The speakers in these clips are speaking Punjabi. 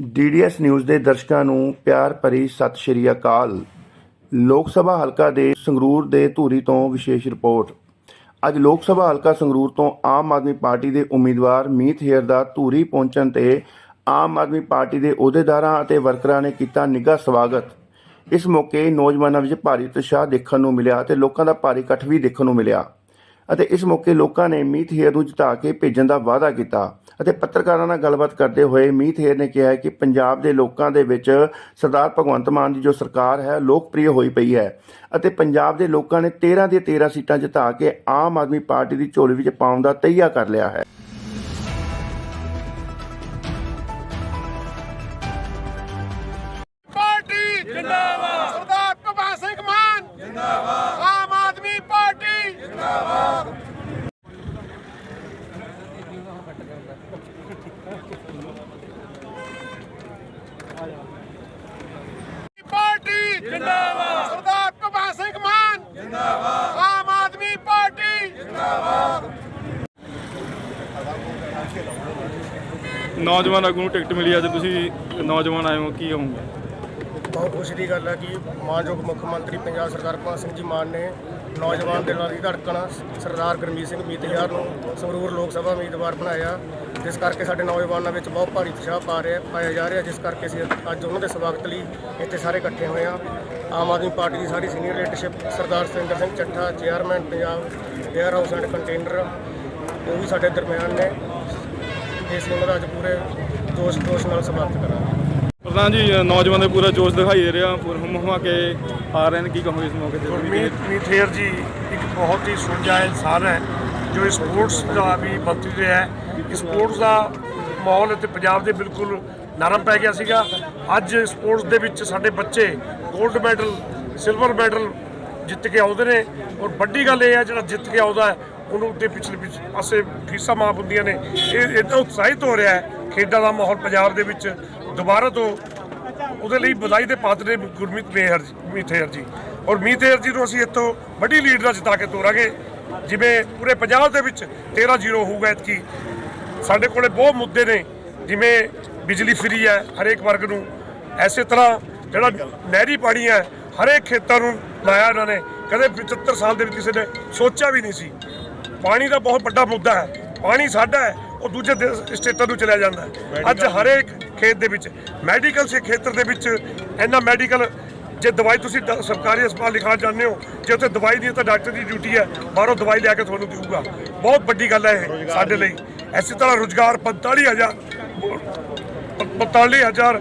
ਡੀਡੀਐਸ ਨਿਊਜ਼ ਦੇ ਦਰਸ਼ਕਾਂ ਨੂੰ ਪਿਆਰ ਭਰੀ ਸਤਿ ਸ਼੍ਰੀ ਅਕਾਲ। ਲੋਕ ਸਭਾ ਹਲਕਾ ਦੇ ਸੰਗਰੂਰ ਦੇ ਧੂਰੀ ਤੋਂ ਵਿਸ਼ੇਸ਼ ਰਿਪੋਰਟ। ਅੱਜ ਲੋਕ ਸਭਾ ਹਲਕਾ ਸੰਗਰੂਰ ਤੋਂ ਆਮ ਆਦਮੀ ਪਾਰਟੀ ਦੇ ਉਮੀਦਵਾਰ ਮੀਤ ਹੇਰ ਦਾ ਧੂਰੀ ਪਹੁੰਚਣ ਤੇ ਆਮ ਆਦਮੀ ਪਾਰਟੀ ਦੇ ਅਹੁਦੇਦਾਰਾਂ ਅਤੇ ਵਰਕਰਾਂ ਨੇ ਕੀਤਾ ਨਿੱਘਾ ਸਵਾਗਤ। ਇਸ ਮੌਕੇ ਨੌਜਵਾਨਾਂ ਵਿੱਚ ਭਾਰੀ ਉਤਸ਼ਾਹ ਦੇਖਣ ਨੂੰ ਮਿਲਿਆ ਤੇ ਲੋਕਾਂ ਦਾ ਭਾਰੀ ਇਕੱਠ ਵੀ ਦੇਖਣ ਨੂੰ ਮਿਲਿਆ। ਅਤੇ ਇਸ ਮੌਕੇ ਲੋਕਾਂ ਨੇ ਮੀਤ ਹੇਰ ਨੂੰ ਜਿਤਾ ਕੇ ਭੇਜਣ ਦਾ ਵਾਅਦਾ ਕੀਤਾ। ਅਤੇ ਪੱਤਰਕਾਰਾਂ ਨਾਲ ਗੱਲਬਾਤ ਕਰਦੇ ਹੋਏ ਮੀਤ ਹੇਰ ਨੇ ਕਿਹਾ ਕਿ ਪੰਜਾਬ ਦੇ ਲੋਕਾਂ ਦੇ ਵਿੱਚ ਸਰਦਾਰ ਭਗਵੰਤ ਮਾਨ ਦੀ ਜੋ ਸਰਕਾਰ ਹੈ, ਲੋਕਪ੍ਰਿਯ ਹੋਈ ਪਈ ਹੈ ਅਤੇ ਪੰਜਾਬ ਦੇ ਲੋਕਾਂ ਨੇ 13 ਦੀਆਂ 13 ਸੀਟਾਂ ਜਿਤਾ ਕੇ ਆਮ ਆਦਮੀ ਪਾਰਟੀ ਦੀ ਝੋਲੀ ਵਿੱਚ ਪਾਉਣ ਦਾ ਤਈਆ ਕਰ ਲਿਆ ਹੈ। ਨੌਜਵਾਨ ਆਗੂ ਨੂੰ ਟਿਕਟ ਮਿਲੀ ਅੱਜ, ਤੁਸੀਂ ਨੌਜਵਾਨ ਆਏ ਹੋ, ਕੀ ਕਹੋਗੇ? ਬਹੁਤ ਖੁਸ਼ੀ ਦੀ ਗੱਲ ਹੈ ਕਿ ਮਾਨਯੋਗ ਮੁੱਖ ਮੰਤਰੀ ਪੰਜਾਬ ਸਰਦਾਰ ਭਗਵੰਤ ਸਿੰਘ ਜੀ ਮਾਨ ਨੇ ਨੌਜਵਾਨ ਦਿਲਾਂ ਦੀ ਧੜਕਣ ਸਰਦਾਰ ਗੁਰਮੀਤ ਸਿੰਘ ਮੀਤਿਆਰ ਨੂੰ ਸੰਗਰੂਰ ਲੋਕ ਸਭਾ ਉਮੀਦਵਾਰ ਬਣਾਇਆ, ਜਿਸ ਕਰਕੇ ਸਾਡੇ ਨੌਜਵਾਨਾਂ ਵਿੱਚ ਬਹੁਤ ਭਾਰੀ ਉਤਸ਼ਾਹ ਪਾ ਰਿਹਾ, ਪਾਇਆ ਜਾ ਰਿਹਾ, ਜਿਸ ਕਰਕੇ ਅਸੀਂ ਅੱਜ ਉਹਨਾਂ ਦੇ ਸਵਾਗਤ ਲਈ ਇੱਥੇ ਸਾਰੇ ਇਕੱਠੇ ਹੋਏ ਹਾਂ। ਆਮ ਆਦਮੀ ਪਾਰਟੀ ਦੀ ਸਾਰੀ senior leadership Sardar Surinder Singh Chattha, chairman Punjab air house and container, ਉਹ ਵੀ ਸਾਡੇ ਦਰਮਿਆਨ ਨੇ। ਉਹਨਾਂ ਦਾ ਅੱਜ ਪੂਰੇ ਜੋਸ਼ ਜੋਸ਼ ਨਾਲ ਸਵਾਗਤ ਕਰਾਂਗੇ। ਪ੍ਰਧਾਨ ਜੀ ਨੌਜਵਾਨ ਦੇ ਪੂਰਾ ਜੋਸ਼ ਦਿਖਾਈ ਦੇ ਰਿਹਾ ਪੂਰਾ ਹੁਮ ਹੁਮਾ ਕੇ ਆ ਰਹੇ ਨੇ ਕੀ ਕਹੋਗੇ ਇਸ ਮੌਕੇ ਤੇ? ਗੁਰਮੀਤ ਮੀਥੇਰ ਜੀ ਇੱਕ ਬਹੁਤ ਹੀ ਸੁਲਝਾ ਇਨਸਾਨ ਹੈ ਜੋ ਇਸ ਸਪੋਰਟਸ ਦਾ ਵੀ ਵਰਤੀ ਰਿਹਾ ਹੈ। ਸਪੋਰਟਸ ਦਾ ਮਾਹੌਲ ਇੱਥੇ ਪੰਜਾਬ ਦੇ ਬਿਲਕੁਲ ਨਰਮ ਪੈ ਗਿਆ ਸੀਗਾ। ਅੱਜ ਸਪੋਰਟਸ ਦੇ ਵਿੱਚ ਸਾਡੇ ਬੱਚੇ 골ਡ ਮੈਡਲ ਸਿਲਵਰ ਮੈਡਲ ਜਿੱਤ ਕੇ ਆਉਂਦੇ ਨੇ। ਔਰ ਵੱਡੀ ਗੱਲ ਇਹ ਹੈ ਜਿਹੜਾ ਜਿੱਤ ਕੇ ਆਉਂਦਾ ਹੈ ਉਹਨੂੰ ਤੇ ਪਿਛਲੇ ਪਿਛ ਪਾਸੇ ਫੀਸਾਂ ਮਾਫ ਹੁੰਦੀਆਂ ਨੇ। ਇਹ ਇਦਾਂ ਉਤਸ਼ਾਹਿਤ ਹੋ ਰਿਹਾ ਹੈ ਖੇਡਾਂ ਦਾ ਮਾਹੌਲ ਪੰਜਾਬ ਦੇ ਵਿੱਚ। ਦੁਬਾਰਾ ਤੋਂ ਉਹਦੇ ਲਈ ਵਧਾਈ ਦੇ ਪਾਤਰ ਨੇ ਗੁਰਮੀਤ ਮੇਹਰ ਜੀ ਮੀਥੇਰ ਜੀ। ਔਰ ਮੀਥੇਰ ਜੀ ਨੂੰ ਅਸੀਂ ਇੱਥੋਂ ਵੱਡੀ ਲੀਡ ਨਾਲ ਜਿਤਾ ਕੇ ਤੋਰਾਂਗੇ। ਜਿਵੇਂ ਪੂਰੇ ਪੰਜਾਬ ਦੇ ਵਿੱਚ 13-0 ਹੋਊਗਾ ਇਤਕੀ ਸਾਡੇ ਕੋਲੇ ਬਹੁਤ ਮੁੱਦੇ ਨੇ, ਜਿਵੇਂ ਬਿਜਲੀ ਫਰੀ ਹੈ ਹਰੇਕ ਵਰਗ ਨੂੰ। ਐਸੇ ਤਰ੍ਹਾਂ ਜਿਹੜਾ ਨਹਿਰੀ ਪਾਣੀ ਹੈ, ਹਰੇਕ ਖੇਤਾਂ ਨੂੰ ਲਾਇਆ ਇਹਨਾਂ ਨੇ। ਕਦੇ 75 ਸਾਲ ਦੇ ਵਿੱਚ ਕਿਸੇ ਨੇ ਸੋਚਿਆ ਵੀ ਨਹੀਂ ਸੀ। ਪਾਣੀ ਦਾ ਬਹੁਤ ਵੱਡਾ ਮੁੱਦਾ ਹੈ। ਪਾਣੀ ਸਾਡਾ ਹੈ ਉਹ ਦੂਜੇ ਦੇਸ਼- ਸਟੇਟਾਂ ਨੂੰ ਚਲਿਆ ਜਾਂਦਾ ਹੈ। ਅੱਜ ਹਰੇਕ ਖੇਤ ਦੇ ਵਿੱਚ ਮੈਡੀਕਲ ਸੇ ਖੇਤਰ ਦੇ ਵਿੱਚ ਇੰਨਾ ਮੈਡੀਕਲ ਜੇ ਦਵਾਈ ਤੁਸੀਂ ਸਰਕਾਰੀ ਹਸਪਤਾਲ ਲਿਖਾ ਜਾਂਦੇ ਹੋ ਜੇ ਉੱਥੇ ਦਵਾਈ ਹੈ ਤਾਂ ਡਾਕਟਰ ਦੀ ਡਿਊਟੀ ਹੈ ਬਾਹਰੋਂ ਦਵਾਈ ਲਿਆ ਕੇ ਤੁਹਾਨੂੰ ਦੇਊਗਾ। ਬਹੁਤ ਵੱਡੀ ਗੱਲ ਹੈ ਇਹ ਸਾਡੇ ਲਈ। ਐਸੀ ਤਰ੍ਹਾਂ ਰੁਜ਼ਗਾਰ 45000 45000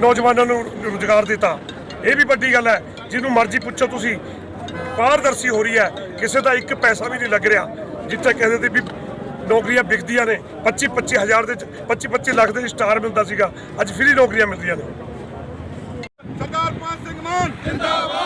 ਨੌਜਵਾਨਾਂ ਨੂੰ ਰੁਜ਼ਗਾਰ ਦਿੱਤਾ। ਇਹ ਵੀ ਵੱਡੀ ਗੱਲ ਹੈ। ਜਿਹਨੂੰ ਮਰਜ਼ੀ ਪੁੱਛੋ ਤੁਸੀਂ ਪਾਰਦਰਸ਼ੀ ਹੋ ਰਹੀ ਹੈ। ਕਿਸੇ ਦਾ ਇੱਕ ਪੈਸਾ ਵੀ ਨਹੀਂ ਲੱਗ ਰਿਹਾ। ਜਿੱਥੇ ਕਹਿੰਦੇ ਤੇ ਵੀ ਨੌਕਰੀਆਂ ਵਿਕਦੀਆਂ ਨੇ 25 25 ਹਜ਼ਾਰ ਦੇ 25 25 ਲੱਖ ਦੇ ਸਟਾਰ ਮਿਲਦਾ ਸੀਗਾ। ਅੱਜ ਫ੍ਰੀ ਨੌਕਰੀਆਂ ਮਿਲਦੀਆਂ ਨੇ। ਸਰਦਾਰ ਭਗਵੰਤ ਸਿੰਘ ਮਾਨ। ਜਿੰਦਾਬਾਦ।